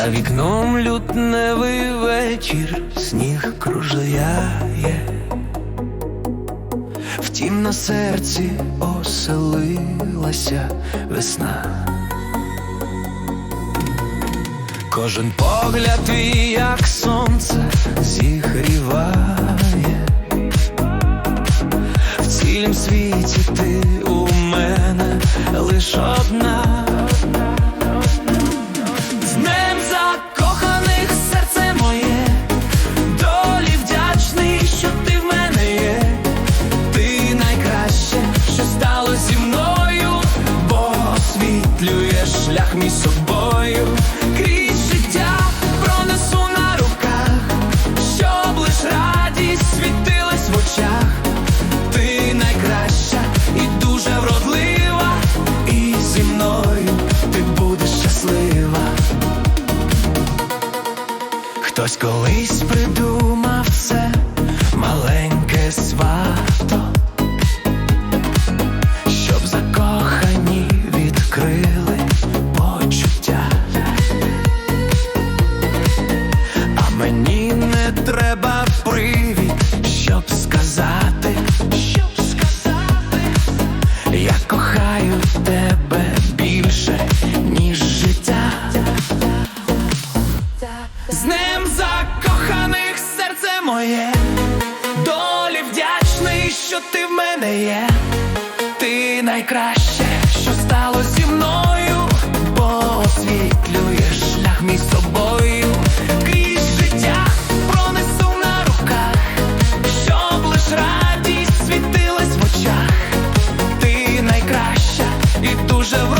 За вікном лютневий вечір, сніг кружляє, втім на серці оселилася весна. Кожен погляд твій, як сонце, зігріває. В цілім світі ти у мене лиш одна. Зі мною, бо освітлюєш шлях мій собою. Крізь життя пронесу на руках, щоб лиш радість світилась в очах. Ти найкраща і дуже вродлива, і зі мною ти будеш щаслива. Хтось колись придумав це маленьке свато, з ним закоханих серце моє, долі вдячний, що ти в мене є, ти найкраще, що стало зі мною, бо освітлюєш шлях мій собою. Радість світилась в очах, ти найкраща і дуже вродна.